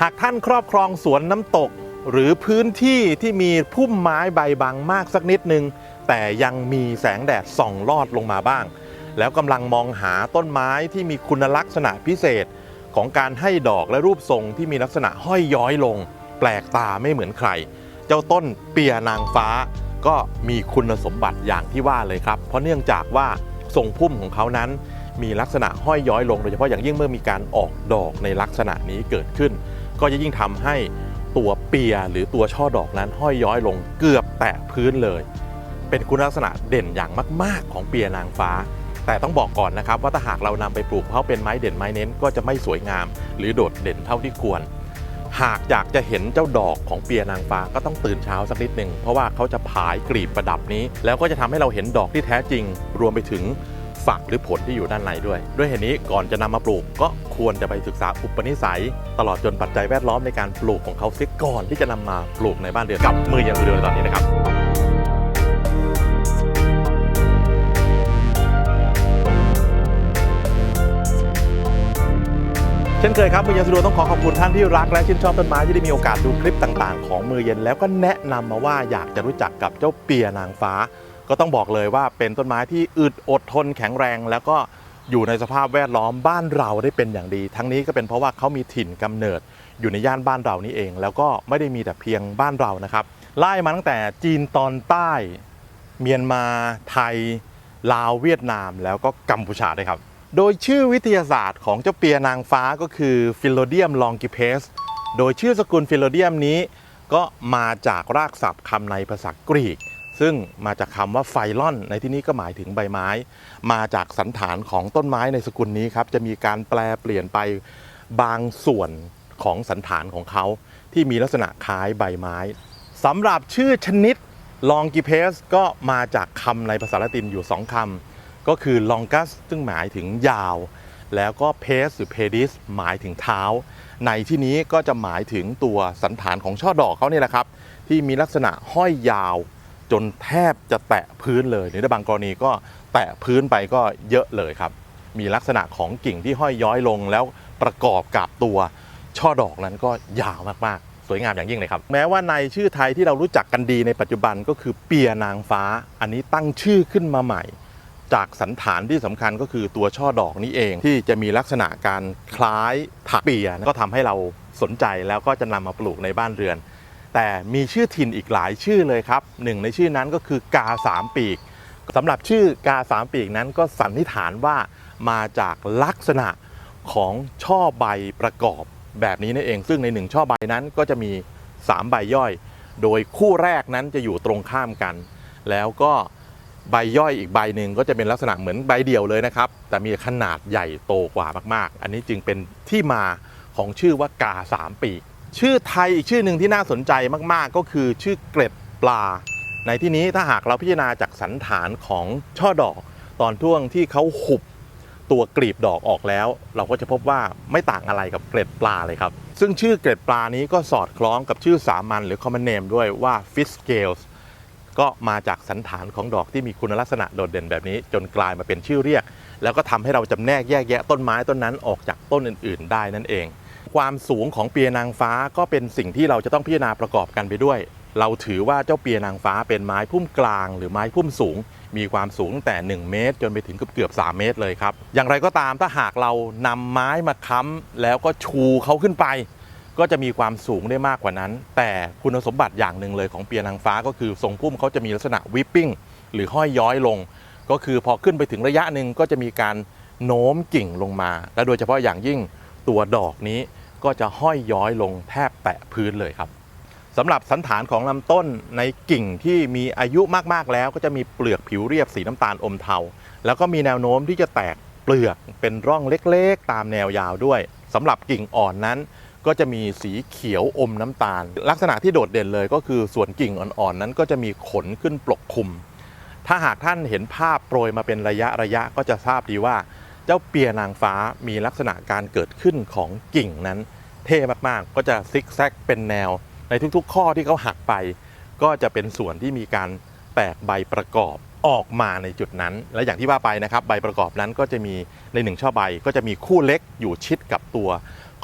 หากท่านครอบครองสวนน้ำตก หรือพื้นที่ที่มีพุ่มไม้ใบบังมากสักนิดนึง แต่ยังมีแสงแดดส่องลอดลงมาบ้าง แล้วกำลังมองหาต้นไม้ที่มีคุณลักษณะพิเศษ ของการให้ดอกและรูปทรงที่มีลักษณะห้อยย้อยลง แปลกตาไม่เหมือนใคร เจ้าต้นเปียนางฟ้า ก็มีคุณสมบัติอย่างที่ว่าเลยครับ เพราะเนื่องจากว่าทรงพุ่มของเขานั้น มีลักษณะห้อยย้อยลงโดยเฉพาะอย่างยิ่งเมื่อมีการออกดอกในลักษณะนี้เกิดขึ้น ก็จะยิ่งทำให้ตัวเปียหรือตัวช่อดอกนั้นห้อยย้อยลงเกือบแตะพื้นเลย เป็นคุณลักษณะเด่นอย่างมาก ๆ ของเปียนางฟ้า แต่ต้องบอกก่อนนะครับว่าถ้าหากเรานำไปปลูกเพราะเป็นไม้เด่นไม้เน้นก็จะไม่สวยงาม หรือโดดเด่นเท่าที่ควร หากอยากจะเห็นเจ้าดอกของเปียนางฟ้าก็ต้องตื่นเช้าสักนิดหนึ่งเพราะว่าเขาจะผายกลีบประดับนี้ แล้วก็จะทำให้เราเห็นดอกที่แท้จริง รวมไปถึง ฝักหรือผลที่อยู่ด้านในด้วย ด้วยเหตุนี้ก่อนจะนำมาปลูก ก็ควรจะไปศึกษาอุปนิสัย ตลอดจนปัจจัยแวดล้อมในการปลูกของเขาเสียก่อนที่จะนำมาปลูกในบ้านเรือนกับมืออย่างเดียวในตอนนี้นะครับเช่นเคยครับมือเย็นสะดวต้องขอขอบคุณท่านที่รักและชื่นชอบต้นไม้ที่ได้มีโอกาสดูคลิปต่างๆ ของมือเย็นแล้วก็แนะนำมาว่าอยากจะรู้จักกับเจ้าเปียนางฟ้า ก็ต้องบอกเลยว่าเป็นต้นไม้ที่อึดอดทนแข็งแรง แล้วก็อยู่ในสภาพแวดล้อมบ้านเราได้เป็นอย่างดี ทั้งนี้ก็เป็นเพราะว่าเขามีถิ่นกำเนิดอยู่ในย่านบ้านเรานี่เอง แล้วก็ไม่ได้มีแต่เพียงบ้านเรานะครับไล่มาตั้งแต่จีนตอนใต้ เมียนมาไทย ลาวเวียดนาม แล้วก็กัมพูชาด้วยครับ โดยชื่อวิทยาศาสตร์ของเจ้าเปียนางฟ้าก็คือฟิโลเดียมลองกิเพสโดยชื่อสกุลฟิโลเดียมนี้ ก็มาจากรากศัพท์คำในภาษากรีก ซึ่งมาจากคำว่าไฟลอน ในที่นี้ก็หมายถึงใบไม้ มาจากสันฐานของต้นไม้ในสกุลนี้ครับ จะมีการแปลเปลี่ยนไปบางส่วนของสันฐานของเขา ที่มีลักษณะคล้ายใบไม้สำหรับชื่อชนิดลองกิเพสก็มาจากคำในภาษาละตินอยู่สองคำก็คือ longus ซึ่งหมายถึงยาว แล้วก็ pes หรือ pedis หมายถึงเท้า ในที่นี้ก็จะหมายถึงตัวสันฐานของช่อดอกเขาเนี่ยแหละครับ ที่มีลักษณะห้อยยาว จนแทบจะแตะพื้นเลยในบางกรณีก็แตะพื้นไปก็เยอะเลยครับ มีลักษณะของกิ่งที่ห้อยย้อยลงแล้วประกอบกับตัวช่อดอกนั้นก็ยาวมากๆ สวยงามอย่างยิ่งเลยครับ แม้ว่าในชื่อไทยที่เรารู้จักกันดีในปัจจุบันก็คือเปียนางฟ้า อันนี้ตั้งชื่อขึ้นมาใหม่ จากสันฐานที่สำคัญก็คือตัวช่อดอกนี้เองที่จะมีลักษณะการคล้ายผักเปียก็ทำให้เราสนใจแล้วก็จะนำมาปลูกในบ้านเรือน แต่มีชื่อถิ่นอีกหลายชื่อเลยครับหนึ่งในชื่อนั้นก็คือกาสามปีกสำหรับชื่อกาสามปีกนั้นก็สันนิษฐานว่ามาจากลักษณะของช่อใบประกอบแบบนี้นั่นเอง ซึ่งในหนึ่งช่อใบนั้นก็จะมี 3 ใบย่อย โดยคู่แรกนั้นจะอยู่ตรงข้ามกัน แล้วก็ใบย่อยอีกใบหนึ่งก็จะเป็นลักษณะเหมือนใบเดี่ยวเลยนะครับ แต่มีขนาดใหญ่โตกว่ามาก ๆ อันนี้จึงเป็นที่มาของชื่อว่ากาสามปีก ชื่อไทยอีกชื่อหนึ่งที่น่าสนใจมากๆ ก็คือชื่อเกร็ดปลา ในที่นี้ถ้าหากเราพิจารณาจากสันฐานของช่อดอก ตอนช่วงที่เขาหุบตัวกลีบดอกออกแล้ว เราก็จะพบว่าไม่ต่างอะไรกับเกร็ดปลาเลยครับ ซึ่งชื่อเกร็ดปลานี้ก็สอดคล้องกับชื่อสามัญหรือ common name ด้วยว่า fish scales ก็มาจากสันฐานของดอกที่มีคุณลักษณะโดดเด่นแบบนี้ จนกลายมาเป็นชื่อเรียก แล้วก็ทำให้เราจำแนกแยกแยะต้นไม้ต้นนั้นออกจากต้นอื่น ๆ ได้นั่นเอง ความสูงของเปียนางฟ้าก็เป็นสิ่งที่เราจะต้องพิจารณาประกอบกันไปด้วย เราถือว่าเจ้าเปียนางฟ้าเป็นไม้พุ่มกลาง หรือไม้พุ่มสูง มีความสูงตั้งแต่ 1 เมตร จนไปถึงเกือบเกือบ3เมตรเลยครับ อย่างไรก็ตามถ้าหากเรานำไม้มาค้ำแล้วก็ชูเขาขึ้นไป ก็จะมีความสูงได้มากกว่านั้น แต่คุณสมบัติอย่างหนึ่งเลยของเปียนางฟ้าก็คือทรงพุ่มเขาจะมีลักษณะวิปปิ้งหรือห้อยย้อยลง ก็คือพอขึ้นไปถึงระยะหนึ่งก็จะมีการโน้มกิ่งลงมา และโดยเฉพาะอย่างยิ่งตัวดอกนี้ ก็จะห้อยย้อยลงแทบแตะพื้นเลยครับสำหรับสันฐานของลำต้นในกิ่งที่มีอายุมากๆแล้ว ก็จะมีเปลือกผิวเรียบสีน้ำตาลอมเทา แล้วก็มีแนวโน้มที่จะแตกเปลือกเป็นร่องเล็กๆ ตามแนวยาวด้วยสำหรับกิ่งอ่อนนั้น ก็จะมีสีเขียวอมน้ำตาล ลักษณะที่โดดเด่นเลยก็คือส่วนกิ่งอ่อนๆนั้นก็จะมีขนขึ้นปกคลุม ถ้าหากท่านเห็นภาพโปรยมาเป็นระยะระยะก็จะทราบดีว่า เจ้าเปียนางฟ้ามีลักษณะการเกิดขึ้นของกิ่งนั้น เท่มากๆ ก็จะซิกแซกเป็นแนว ในทุกๆ ข้อที่เขาหักไป ก็จะเป็นส่วนที่มีการแตกใบประกอบออกมาในจุดนั้น และอย่างที่ว่าไปนะครับ ใบประกอบนั้นก็จะมีในหนึ่งช่อใบ ก็จะมีคู่เล็กอยู่ชิดกับตัว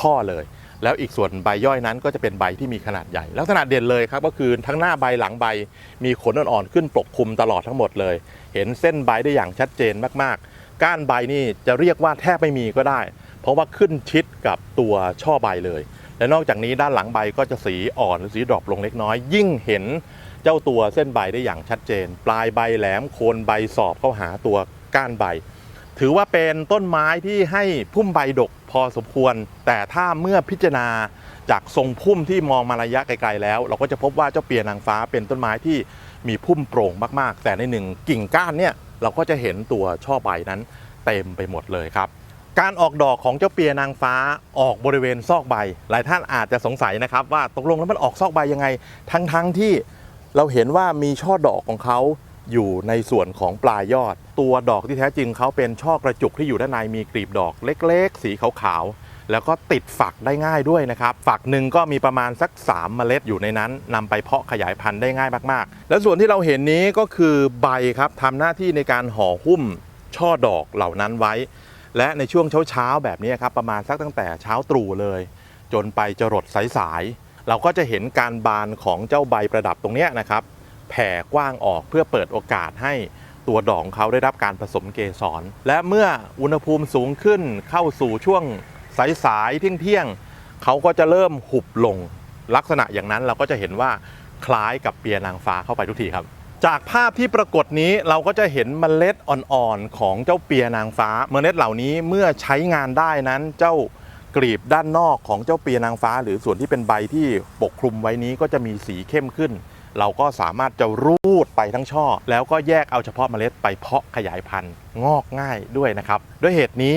ข้อเลย แล้วอีกส่วนใบย่อยนั้นก็จะเป็นใบที่มีขนาดใหญ่ ลักษณะเด่นเลยครับ ก็คือทั้งหน้าใบหลังใบ มีขนอ่อนๆขึ้นปกคลุมตลอดทั้งหมดเลย เห็นเส้นใบได้อย่างชัดเจนมากๆ ก้านใบนี่จะเรียกว่าแทบไม่มีก็ได้ เพราะว่าขึ้นชิดกับตัวช่อใบเลย และนอกจากนี้ด้านหลังใบก็จะสีอ่อนหรือสีดรอปลงเล็กน้อย ยิ่งเห็นเจ้าตัวเส้นใบได้อย่างชัดเจน ปลายใบแหลมโคนใบสอบเข้าหาตัวก้านใบ ถือว่าเป็นต้นไม้ที่ให้พุ่มใบดกพอสมควร แต่ถ้าเมื่อพิจารณาจากทรงพุ่มที่มองมาระยะไกลๆแล้ว เราก็จะพบว่าเจ้าเปียนางฟ้าเป็นต้นไม้ที่มีพุ่มโปร่งมากๆ แต่ในหนึ่งกิ่งก้านเนี่ยเราก็จะเห็นตัวช่อใบนั้นเต็มไปหมดเลยครับ การออกดอกของเจ้าเปียนางฟ้าออกบริเวณซอกใบ หลายท่านอาจจะสงสัยนะครับ ว่าตกลงแล้วมันออกซอกใบยังไง ทั้งๆที่เราเห็นว่ามีช่อดอกของเขาอยู่ในส่วนของปลายยอด ตัวดอกที่แท้จริงเขาเป็นช่อกระจุกที่อยู่ด้านในมีกลีบดอกเล็กๆ สีขาวๆแล้วก็ติดฝักได้ง่ายด้วยนะครับฝักหนึ่งก็มีประมาณสัก 3 เมล็ดอยู่ในนั้นนำไปเพาะขยายพันธุ์ได้ง่ายมากๆ แล้วส่วนที่เราเห็นนี้ก็คือใบครับทำหน้าที่ในการห่อหุ้มช่อดอกเหล่านั้นไว้ และในช่วงเช้าๆแบบนี้ครับประมาณสักตั้งแต่เช้าตรู่เลย จนไปจรดสายๆเราก็จะเห็นการบานของเจ้าใบประดับตรงเนี้ยนะครับแผ่กว้างออกเพื่อเปิดโอกาสให้ตัวดอกเขาได้รับการผสมเกสร และเมื่ออุณหภูมิสูงขึ้นเข้าสู่ช่วงสายๆเที่ยงๆเขาก็จะเริ่มหุบลง ลักษณะอย่างนั้นเราก็จะเห็นว่าคล้ายกับเปียนางฟ้าเข้าไปทุกทีครับ จากภาพที่ปรากฏนี้เราก็จะเห็นเมล็ดอ่อนๆของเจ้าเปียนางฟ้า เมล็ดเหล่านี้เมื่อใช้งานได้นั้นเจ้ากลีบด้านนอกของเจ้าเปียนางฟ้า หรือส่วนที่เป็นใบที่ปกคลุมไว้นี้ก็จะมีสีเข้มขึ้น เราก็สามารถจะรูดไปทั้งช่อ แล้วก็แยกเอาเฉพาะเมล็ดไปเพาะขยายพันธุ์งอกง่ายด้วยนะครับ ด้วยเหตุนี้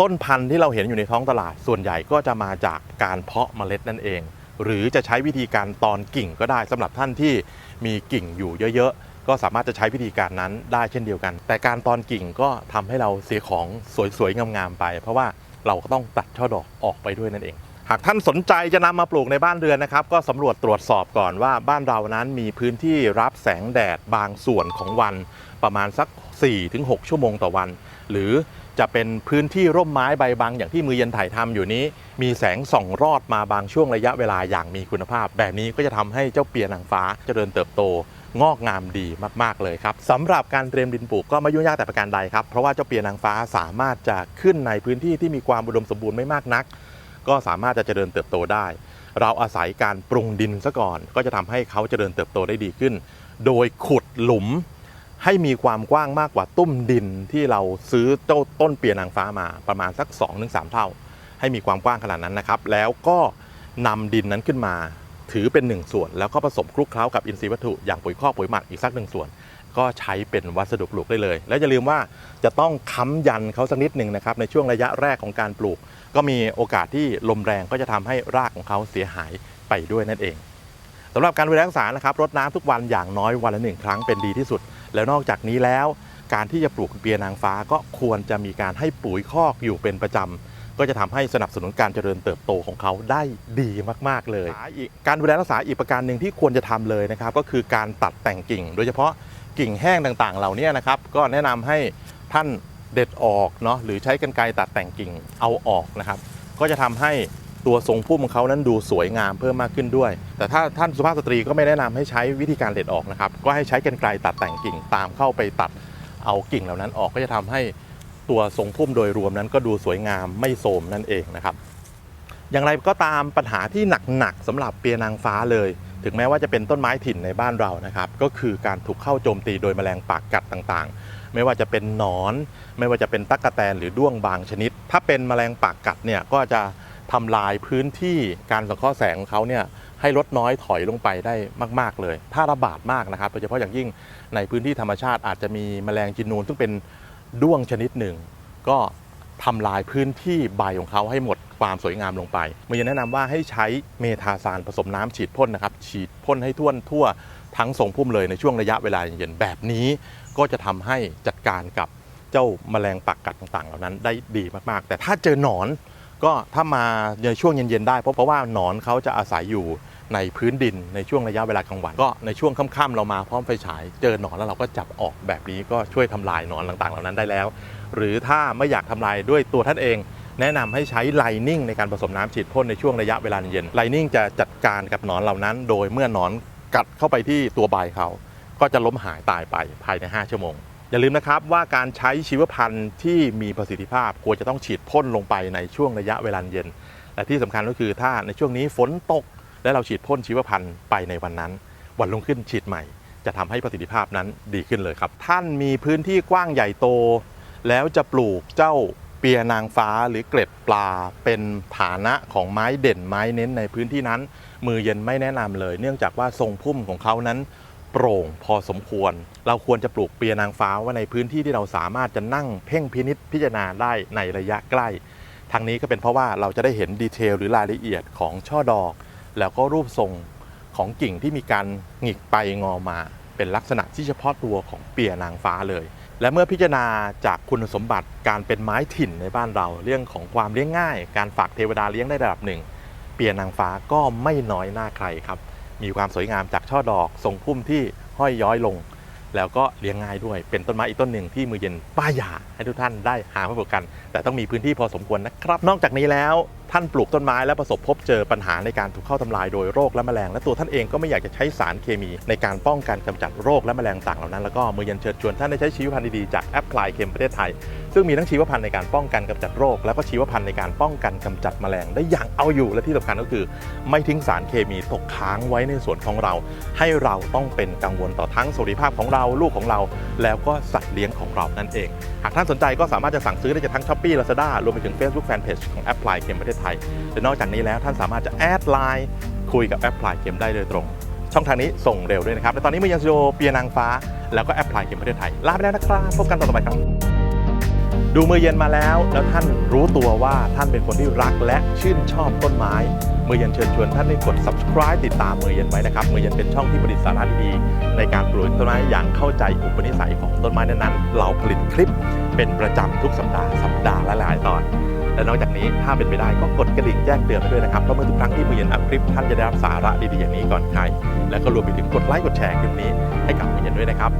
ต้นพันธุ์ที่เราเห็นอยู่ในท้องตลาดส่วนใหญ่ก็จะมาจากการเพาะเมล็ดนั่นเอง หรือจะใช้วิธีการตอนกิ่งก็ได้สำหรับท่านที่มีกิ่งอยู่เยอะๆ ก็สามารถจะใช้วิธีการนั้นได้เช่นเดียวกัน แต่การตอนกิ่งก็ทำให้เราเสียของสวยๆงามๆไป เพราะว่าเราก็ต้องตัดช่อดอกออกไปด้วยนั่นเอง หากท่านสนใจจะนำมาปลูกในบ้านเรือนนะครับ ก็สำรวจตรวจสอบก่อนว่าบ้านเรานั้นมีพื้นที่รับแสงแดดบางส่วนของวัน ประมาณสัก 4-6 ชั่วโมงต่อวัน หรือ จะเป็นพื้นที่ร่มไม้ใบบางอย่างที่มือเย็นถ่ายทำอยู่นี้ มีแสงส่องรอดมาบางช่วงระยะเวลาอย่างมีคุณภาพ แบบนี้ก็จะทำให้เจ้าเปียนางฟ้าเจริญเติบโตงอกงามดีมาก ๆ เลยครับสำหรับการเตรียมดินปลูกก็ไม่ยุ่งยากแต่ประการใดครับ เพราะว่าเจ้าเปียนางฟ้าสามารถจะขึ้นในพื้นที่ที่มีความอุดมสมบูรณ์ไม่มากนัก ก็สามารถจะเจริญเติบโตได้ เราอาศัยการปรุงดินซะก่อน ก็จะทำให้เขาเจริญเติบโตได้ดีขึ้น โดยขุดหลุม ให้มีความกว้างมากกว่าตุ้มดินที่เราซื้อเจ้าต้นเปียนางฟ้ามาประมาณสัก 2-3 เท่า ให้มีความกว้างขนาดนั้นนะครับ แล้วก็นำดินนั้นขึ้นมา ถือเป็นหนึ่งส่วน แล้วก็ผสมคลุกเคล้ากับอินทรีย์วัตถุอย่างปุ๋ยคอกปุ๋ยหมักอีกสักหนึ่งส่วน ก็ใช้เป็นวัสดุปลูกได้เลย และอย่าลืมว่าจะต้องค้ำยันเขาสักนิดหนึ่งนะครับในช่วงระยะแรกของการปลูก ก็มีโอกาสที่ลมแรงก็จะทำให้รากของเขาเสียหายไปด้วยนั่นเองสำหรับการดูแลรักษานะครับรดน้ำทุกวันอย่างน้อยวันละหนึ่งครั้งเป็นดีที่สุด แล้วนอกจากนี้แล้ว การที่จะปลูกเปียนางฟ้าก็ควรจะมีการให้ปุ๋ยคอกอยู่เป็นประจำก็จะทำให้สนับสนุนการเจริญเติบโตของเขาได้ดีมาก ๆ เลยอีกการดูแลรักษาอีกประการหนึ่งที่ควรจะทำเลยนะครับ ก็คือการตัดแต่งกิ่ง โดยเฉพาะกิ่งแห้งต่าง ๆ เหล่านี้นะครับ ก็แนะนำให้ท่านเด็ดออกเนาะหรือใช้กรรไกรตัดแต่งกิ่งเอาออกนะครับ ก็จะทำให้ ตัวทรงพุ่มของเขานั้นดูสวยงามเพิ่มมากขึ้นด้วย แต่ถ้าท่านสุภาพสตรีก็ไม่แนะนำให้ใช้วิธีการเด็ดออกนะครับ ก็ให้ใช้กรรไกรตัดแต่งกิ่งตามเข้าไปตัดเอากิ่งเหล่านั้นออกก็จะทำให้ตัวทรงพุ่มโดยรวมนั้นก็ดูสวยงามไม่โทมนั่นเองนะครับ อย่างไรก็ตามปัญหาที่หนักๆสำหรับเปียนางฟ้าเลย ถึงแม้ว่าจะเป็นต้นไม้ถิ่นในบ้านเรานะครับ ก็คือการถูกเข้าโจมตีโดยแมลงปากกัดต่างๆ ไม่ว่าจะเป็นหนอน ไม่ว่าจะเป็นตั๊กแตนหรือด้วงบางชนิด ถ้าเป็นแมลงปากกัดเนี่ยก็จะ ทำลายพื้นที่การสังเคราะห์แสงของเขาเนี่ยให้ลดน้อยถอยลงไปได้มาก ๆ เลย ถ้าระบาดมากนะครับโดยเฉพาะอย่างยิ่งในพื้นที่ธรรมชาติอาจจะมีแมลงจินูนซึ่งเป็นด้วงชนิดหนึ่ง ก็ทำลายพื้นที่ใบของเขาให้หมดความสวยงามลงไปมื่แนะนำว่าให้ใช้เมทาซานผสมน้ำฉีดพ่นนะครับ ฉีดพ่นให้ทั่วทั่วทั้งทรงพุ่มเลยในช่วงระยะเวลาเย็นแบบนี้ ก็จะทำให้จัดการกับเจ้าแมลงปักกัดต่างๆ เหล่านั้นได้ดีมากๆ แต่ถ้าเจอหนอน ก็ถ้ามาในช่วงเย็นๆได้เพราะเพราะว่าหนอนเขาจะอาศัยอยู่ในพื้นดินในช่วงระยะเวลากลางวัน ก็ในช่วงค่ำๆเรามาพร้อมไฟฉาย เจอหนอนแล้วเราก็จับออกแบบนี้ก็ช่วยทำลายหนอนต่างๆ เหล่านั้นได้แล้ว หรือถ้าไม่อยากทำลายด้วยตัวท่านเอง แนะนำให้ใช้ไลนิ่งในการผสมน้ำฉีดพ่นในช่วงระยะเวลาเย็นไลนิ่งจะจัดการกับหนอนเหล่านั้น โดยเมื่อหนอนกัดเข้าไปที่ตัวใบเขาก็จะล้มหายตายไปภายใน 5 ชั่วโมง อย่าลืมนะครับว่าการใช้ชีวพันธุ์ที่มีประสิทธิภาพควรจะต้องฉีดพ่นลงไปในช่วงระยะเวลาเย็น และที่สำคัญก็คือถ้าในช่วงนี้ฝนตก และเราฉีดพ่นชีวพันธุ์ไปในวันนั้น วันรุ่งขึ้นฉีดใหม่ จะทำให้ประสิทธิภาพนั้นดีขึ้นเลยครับ ท่านมีพื้นที่กว้างใหญ่โต แล้วจะปลูกเจ้าเปียนางฟ้าหรือเกล็ดปลาเป็นฐานะของไม้เด่นไม้เน้นในพื้นที่นั้น มือเย็นไม่แนะนำเลย เนื่องจากว่าทรงพุ่มของเขานั้น โปร่งพอสมควร เราควรจะปลูกเปียนางฟ้าไว้ในพื้นที่ที่เราสามารถจะนั่งเพ่งพินิษพิจารณาได้ในระยะใกล้ ทางนี้ก็เป็นเพราะว่าเราจะได้เห็นดีเทลหรือรายละเอียดของช่อดอก แล้วก็รูปทรงของกิ่งที่มีการหงิกไปงอมา เป็นลักษณะที่เฉพาะตัวของเปียนางฟ้าเลย และเมื่อพิจารณาจากคุณสมบัติการเป็นไม้ถิ่นในบ้านเรา เรื่องของความเลี้ยงง่าย การฝากเทวดาเลี้ยงได้ระดับหนึ่ง เปียนางฟ้าก็ไม่น้อยหน้าใครครับ มีความสวยงามจากช่อดอกทรงพุ่มที่ห้อยย้อยลง แล้วก็เลี้ยงง่ายด้วย เป็นต้นไม้อีกต้นหนึ่งที่มือเย็นป้ายยาให้ทุกท่านได้หามาปลูกกัน แต่ต้องมีพื้นที่พอสมควรนะครับ นอกจากนี้แล้วท่านปลูกต้นไม้และประสบพบเจอปัญหาในการถูกเข้าทำลายโดยโรคและแมลง และตัวท่านเองก็ไม่อยากจะใช้สารเคมีในการป้องกันกำจัดโรคและแมลงต่างเหล่านั้น แล้วก็มือเย็นเชิญชวนท่านได้ใช้ชีวพันธุ์ดีๆจากแอปพลายเคมประเทศไทยซึ่งมีทั้งชีวพันธุ์ในการป้องกันกำจัดโรค แล้วก็ชีวพันธุ์ในการป้องกันกำจัดแมลงได้อย่างเอาอยู่และที่สำคัญก็คือ ไม่ทิ้งสารเคมีตกค้างไว้ในสวนของเรา ให้เราต้องเป็นกังวลต่อทั้งสวัสดิภาพของเราลูกของเรา แล้วก็สัตว์เลี้ยงของเรานั่นเอง หากท่านสนใจก็สามารถจะสั่งซื้อได้จากทั้ง s h อ p e e Lazada รวมไปถึง Facebook Fanpage ของแอปพลายเคมประเทศไทยและนอกจากนี้แล้วท่านสามารถจะแอดไลน์คุยกับแอปพลายเคมได้โดยตรง ช่องทางนี้ส่งเร็วด้วยนะครับและตอนนี้มือยังโอเปียนางฟ้า แล้วก็แอปพลายเคมประเทศไทยลาไปแล้วนะครับพบกันตอนต่อไปครับ ดูมือเย็นมาแล้ว แล้วท่านรู้ตัวว่าท่านเป็นคนที่รักและชื่นชอบต้นไม้ มือเย็นเชิญชวนท่านได้กด subscribe ติดตามมือเย็นไว้นะครับ มือเย็นเป็นช่องที่ผลิตสาระดีๆในการปลูกต้นไม้อย่างเข้าใจอุปนิสัยของต้นไม้นั้นๆ เราผลิตคลิปเป็นประจำทุกสัปดาห์สัปดาห์ละหลายตอนและนอกจากนี้ถ้าเป็นไปได้ก็กดกระดิ่งแจ้งเตือนด้วยนะครับเพราะเมื่อทุกครั้งที่มือเย็นอัพคลิปท่านจะได้รับสาระดีๆอย่างนี้ก่อนใครและก็รวมไปถึงกดไลค์กดแชร์คลิปนี้ให้กับมือเย็นด้วยนะครับ